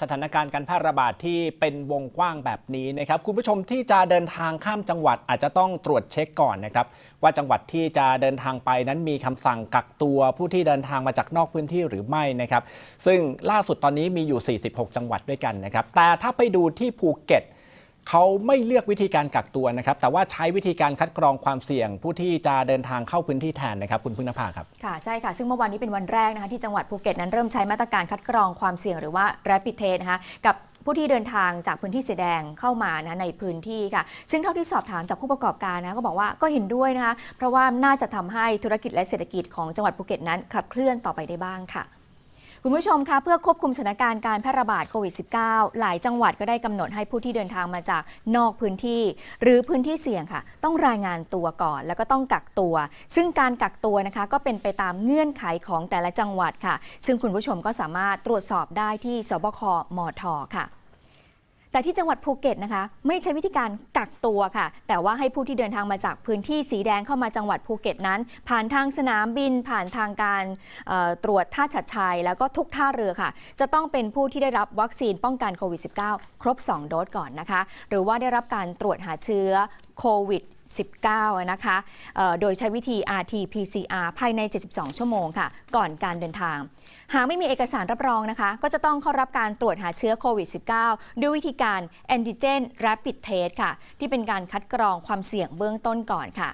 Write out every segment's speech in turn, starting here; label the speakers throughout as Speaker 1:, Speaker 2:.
Speaker 1: สถานการณ์การแพร่ระบาดที่เป็นวงกว้างแบบนี้นะครับ คุณผู้ชมที่จะเดินทางข้ามจังหวัดอาจจะต้องตรวจเช็คก่อนนะครับ ว่าจังหวัดที่จะเดินทางไปนั้นมีคำสั่งกักตัวผู้ที่เดินทางมาจากนอกพื้นที่หรือไม่นะครับ ซึ่งล่าสุดตอนนี้มีอยู่ 46 จังหวัดด้วยกันนะครับ แต่ถ้าไปดูที่ภูเก็ต เขาไม่เลือกวิธีการกักตัวนะครับ แต่ว่าใช้วิธีการคัดกรองความเสี่ยง ผู้ที่จะเดินทางเข้าพื้นที่แทนนะครับคุณพึ่งนภาครับ
Speaker 2: ค่ะใช่ค่ะ ซึ่งเมื่อวานนี้เป็นวันแรกนะคะที่จังหวัดภูเก็ตนั้นเริ่มใช้มาตรการคัดกรองความเสี่ยงหรือว่า rapid test นะคะกับผู้ที่เดินทางจากพื้นที่สีแดงเข้ามานะในพื้นที่ค่ะ ซึ่งเท่าที่สอบถามจากผู้ประกอบการนะก็บอกว่าก็เห็นด้วยนะคะเพราะว่าน่าจะทำให้ธุรกิจและเศรษฐกิจของจังหวัดภูเก็ตนั้นขับเคลื่อนต่อไปได้บ้างค่ะ คุณผู้ชมคะเพื่อควบคุมสถานการณ์การแพร่ระบาดโควิด -19 หลายจังหวัดก็ได้กำหนดให้ผู้ที่เดินทางมาจากนอกพื้นที่ หรือพื้นที่เสี่ยงค่ะ ต้องรายงานตัวก่อน แล้วก็ต้องกักตัว ซึ่งการกักตัวนะคะก็เป็นไปตามเงื่อนไขของแต่ละจังหวัดค่ะ ซึ่งคุณผู้ชมก็สามารถตรวจสอบได้ที่สบคมทค่ะ แต่ที่จังหวัดภูเก็ตนะคะ ไม่ใช้วิธีการกักตัวค่ะ แต่ว่าให้ผู้ที่เดินทางมาจากพื้นที่สีแดงเข้ามาจังหวัดภูเก็ตนั้น ผ่านทางสนามบิน ผ่านทางการตรวจท่าฉัดชัย แล้วก็ทุกท่าเรือค่ะ จะต้องเป็นผู้ที่ได้รับวัคซีนป้องกันโควิด -19 ครบ 2 โดสก่อนนะคะ หรือว่าได้รับการตรวจหาเชื้อโควิด 19 นะคะโดยใช้วิธี RT-PCR ภายใน 72 ชั่วโมงค่ะ ก่อนการเดินทาง หากไม่มีเอกสารรับรองนะคะ ก็จะต้องเข้ารับการตรวจหาเชื้อโควิด -19 ด้วยวิธีการ Antigen Rapid Test ค่ะ ที่เป็นการคัดกรองความเสี่ยงเบื้องต้นก่อนค่ะ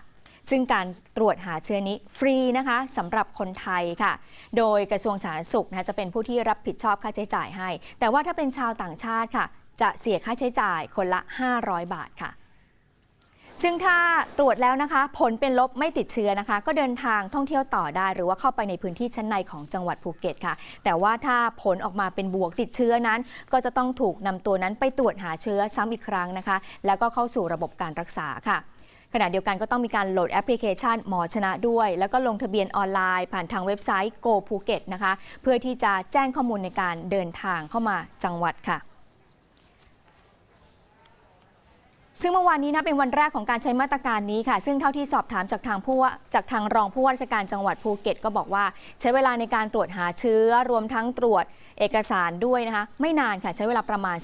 Speaker 2: ซึ่งการตรวจหาเชื้อนี้ฟรีนะคะสำหรับคนไทยค่ะ โดยกระทรวงสาธารณสุขนะคะจะเป็นผู้ที่รับผิดชอบค่าใช้จ่ายให้ แต่ว่าถ้าเป็นชาวต่างชาติค่ะ จะเสียค่าใช้จ่ายคนละ 500 บาทค่ะ ซึ่งถ้าตรวจแล้วนะคะ ผลเป็นลบไม่ติดเชื้อนะคะ ก็เดินทางท่องเที่ยวต่อได้ หรือว่าเข้าไปในพื้นที่ชั้นในของจังหวัดภูเก็ตค่ะ แต่ว่าถ้าผลออกมาเป็นบวกติดเชื้อนั้น ก็จะต้องถูกนำตัวนั้นไปตรวจหาเชื้อซ้ำอีกครั้งนะคะ แล้วก็เข้าสู่ระบบการรักษาค่ะขณะเดียวกันก็ต้องมีการโหลดแอปพลิเคชันหมอชนะด้วย แล้วก็ลงทะเบียนออนไลน์ผ่านทางเว็บไซต์ Go Phuket นะคะ เพื่อที่จะแจ้งข้อมูลในการเดินทางเข้ามาจังหวัดค่ะ ซึ่งเมื่อวานนี้นะเป็นวันแรกของการใช้มาตรการนี้ค่ะ ซึ่งเท่าที่สอบถามจากทางผู้ว่าจากทางรองผู้ว่าราชการจังหวัดภูเก็ตก็บอกว่า ใช้เวลาในการตรวจหาเชื้อรวมทั้งตรวจเอกสารด้วยนะคะ ไม่นานค่ะใช้เวลาประมาณ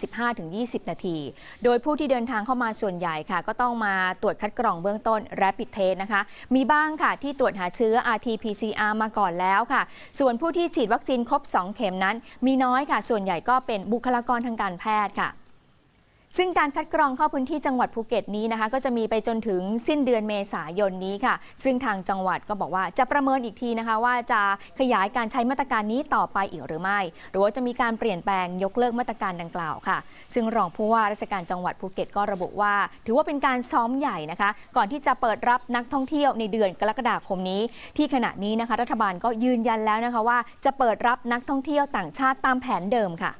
Speaker 2: 15-20 นาที โดยผู้ที่เดินทางเข้ามาส่วนใหญ่ค่ะ ก็ต้องมาตรวจคัดกรองเบื้องต้น Rapid Test นะคะ มีบ้างค่ะที่ตรวจหาเชื้อ RT-PCR มาก่อนแล้วค่ะ ส่วนผู้ที่ฉีดวัคซีนครบ 2 เข็มนั้น มีน้อยค่ะ ส่วนใหญ่ก็เป็นบุคลากรทางการแพทย์ค่ะ ซึ่งการคัดกรองเข้าพื้นที่จังหวัดภูเก็ตนี้นะคะ ก็จะมีไปจนถึงสิ้นเดือนเมษายนนี้ค่ะ ซึ่งทางจังหวัดก็บอกว่าจะประเมินอีกทีนะคะ ว่าจะขยายการใช้มาตรการนี้ต่อไปอีกหรือไม่ หรือว่าจะมีการเปลี่ยนแปลงยกเลิกมาตรการดังกล่าวค่ะ ซึ่งรองผู้ว่าราชการจังหวัดภูเก็ตก็ระบุว่า ถือว่าเป็นการซ้อมใหญ่นะคะ ก่อนที่จะเปิดรับนักท่องเที่ยวในเดือนกรกฎาคมนี้ ที่ขณะนี้นะคะ รัฐบาลก็ยืนยันแล้วนะคะว่าจะเปิดรับนักท่องเที่ยวต่างชาติตามแผนเดิมค่ะ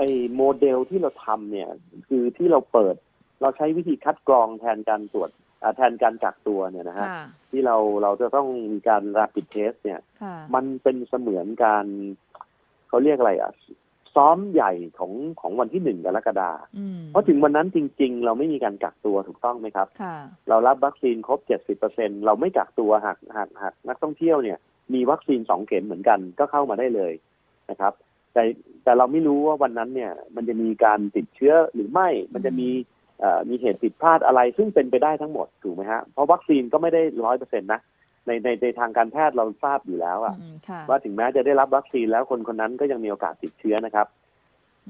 Speaker 3: ไอ้โมเดลที่เราทำเนี่ย คือที่เราเปิด เราใช้วิธีคัดกรองแทนการตรวจอ่าแทนการกักตัวเนี่ยนะฮะที่เราเราจะต้องมีการ rapid test เนี่ยมันเป็นเสมือนการเขาเรียกอะไรอะ ซ้อมใหญ่ของของวันที่หนึ่งกรกฎาคมเพราะถึงวันนั้นจริง ๆ เราไม่มีการกักตัวถูกต้องไหมครับเรารับวัคซีนครบเจ็ดสิบเปอร์เซ็นเราไม่กักตัวหากหากหากนักท่องเที่ยวเนี่ย มีวัคซีนสองเข็มเหมือนกันก็เข้ามาได้เลยนะครับ แต่แต่เราไม่รู้ว่าวันนั้นเนี่ย มันจะมีการติดเชื้อหรือไม่ มันจะมีเอ่อมีเหตุผิดพลาดอะไรซึ่งเป็นไปได้ทั้งหมดถูกไหมฮะเพราะวัคซีนก็ไม่ได้ร้อยเปอร์เซ็นต์นะในในในทางการแพทย์เราทราบอยู่แล้วอะว่าถึงแม้จะได้รับวัคซีนแล้วคนคนนั้นก็ยังมีโอกาสติดเชื้อนะครับ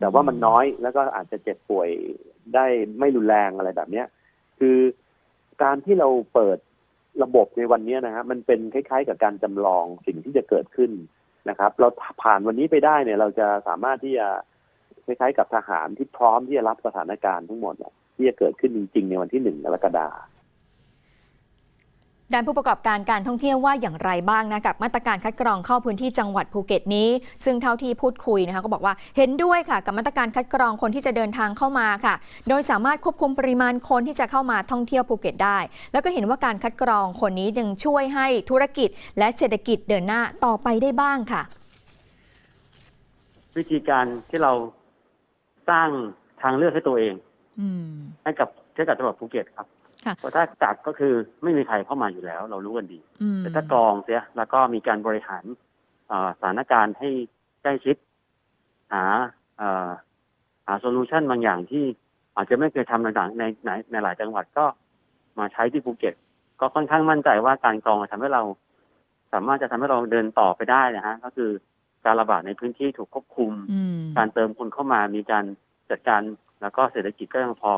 Speaker 3: แต่ว่ามันน้อยแล้วก็อาจจะเจ็บป่วยได้ไม่รุนแรงอะไรแบบเนี้ย คือการที่เราเปิดระบบในวันนี้นะฮะมันเป็นคล้าย ๆ กับการจำลองสิ่งที่จะเกิดขึ้น นะครับ เราผ่านวันนี้ไปได้เนี่ย เราจะสามารถที่จะคล้ายๆกับทหารที่พร้อมที่จะรับสถานการณ์ทั้งหมดที่จะเกิดขึ้นจริง ๆ ในวันที่หนึ่งกรกฎาคม
Speaker 2: ด้านผู้ประกอบการการท่องเที่ยวว่าอย่างไรบ้างนะกับมาตรการคัดกรองเข้าพื้นที่จังหวัดภูเก็ตนี้ ซึ่งเท่าที่พูดคุยนะคะก็บอกว่าเห็นด้วยค่ะ กับมาตรการคัดกรองคนที่จะเดินทางเข้ามาค่ะ โดยสามารถควบคุมปริมาณคนที่จะเข้ามาท่องเที่ยวภูเก็ตได้ แล้วก็เห็นว่าการคัดกรองคนนี้ยังช่วยให้ธุรกิจ และเศรษฐกิจเดินหน้าต่อไปได้บ้างค่ะ
Speaker 4: วิธีการที่เราสร้างทางเลือกให้ตัวเอง
Speaker 2: อืม
Speaker 4: ให้กับให้กับจังหวัดภูเก็ตครับ
Speaker 2: ค่ะ
Speaker 4: เพราะถ้ากักก็คือไม่มีใครเข้ามาอยู่แล้ว เรารู้กันดี
Speaker 2: อืม
Speaker 4: แต่ถ้ากรองเสียแล้วก็มีการบริหารอ่าสถานการณ์ให้ใกล้ชิด หาเอ่อหาโซลูชันบางอย่างที่อาจจะไม่เคยทำในต่างในในในหลายจังหวัดก็มาใช้ที่ภูเก็ต ก็ค่อนข้างมั่นใจว่าการกรองทำให้เรา สามารถจะทำให้เราเดินต่อไปได้นะฮะก็คือการระบาดในพื้นที่ถูกควบคุม
Speaker 2: อืม
Speaker 4: การเติมคนเข้ามามีการจัดการแล้วก็เศรษฐกิจก็ยังพอ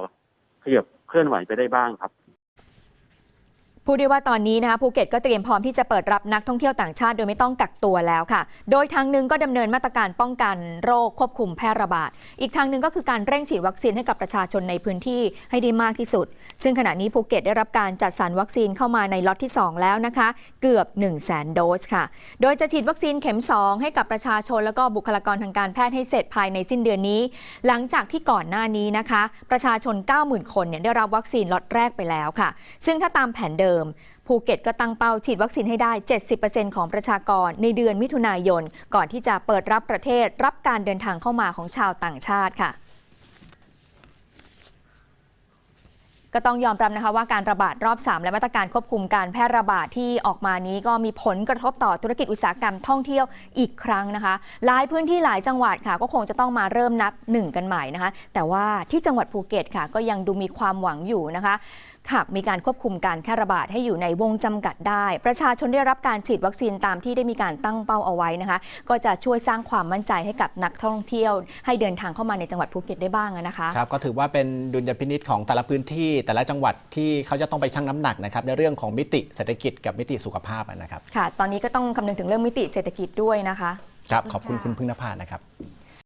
Speaker 4: ขยับ เคลื่อนไหวไปได้บ้างครับ
Speaker 2: พูดได้ว่าตอนนี้นะคะภูเก็ตก็เตรียมพร้อมที่จะเปิดรับนักท่องเที่ยวต่างชาติโดยไม่ต้องกักตัวแล้วค่ะ โดยทางหนึ่งก็ดำเนินมาตรการป้องกันโรคควบคุมแพร่ระบาด อีกทางหนึ่งก็คือการเร่งฉีดวัคซีนให้กับประชาชนในพื้นที่ให้ได้มากที่สุด ซึ่งขณะนี้ภูเก็ตได้รับการจัดสรรวัคซีนเข้ามาในล็อตที่ 2 แล้วนะคะ เกือบ 1 0 0 0 0แโดสค่ะ โดยจะฉีดวัคซีนเข็ม 2 ให้กับประชาชน แล้วก็บุคลากรทางการแพทย์ให้เสร็จภายในสิ้นเดือนนี้ หลังจากที่ก่อนหน้านี้นะคะ ประชาชน 90,000 คนเนี่ยได้รับวัคซีนล็อตแรกไปแล้วค่ะ ซึ่งถ้าตามแผนเดิมภูเก็ตก็ตั้งเป้าฉีดวัคซีนให้ได้ 70%ของประชากรในเดือนมิถุนายน ก่อนที่จะเปิดรับประเทศรับการเดินทางเข้ามาของชาวต่างชาติค่ะก็ต้องยอมรับนะคะว่าการระบาดรอบ 3 และมาตรการควบคุมการแพร่ระบาดที่ออกมานี้ก็มีผลกระทบต่อธุรกิจอุตสาหกรรมท่องเที่ยวอีกครั้งนะคะ หลายพื้นที่หลายจังหวัดค่ะ ก็คงจะต้องมาเริ่มนับหนึ่งกันใหม่นะคะ แต่ว่าที่จังหวัดภูเก็ตค่ะ ก็ยังดูมีความหวังอยู่นะคะหากมีการควบคุมการแพร่ระบาดให้อยู่ในวงจำกัดได้ ประชาชนได้รับการฉีดวัคซีนตามที่ได้มีการตั้งเป้าเอาไว้นะคะ ก็จะช่วยสร้างความมั่นใจให้กับนักท่องเที่ยว ให้เดินทางเข้ามาในจังหวัดภูเก็ตได้บ้างนะคะ
Speaker 1: ครับก็ถือว่าเป็นดุลยพินิษของแต่ละพื้นที่ แต่ละจังหวัดที่เขาจะต้องไปชั่งน้ำหนักนะครับในเรื่องของมิติเศรษฐกิจกับมิติสุขภาพนะครับ
Speaker 2: ค่ะ ตอนนี้ก็ต้องคำนึงถึงเรื่องมิติเศรษฐกิจด้วยนะคะ
Speaker 1: ครับขอบคุณ
Speaker 2: ค่ะ
Speaker 1: คุณพึ่งนภานะครับ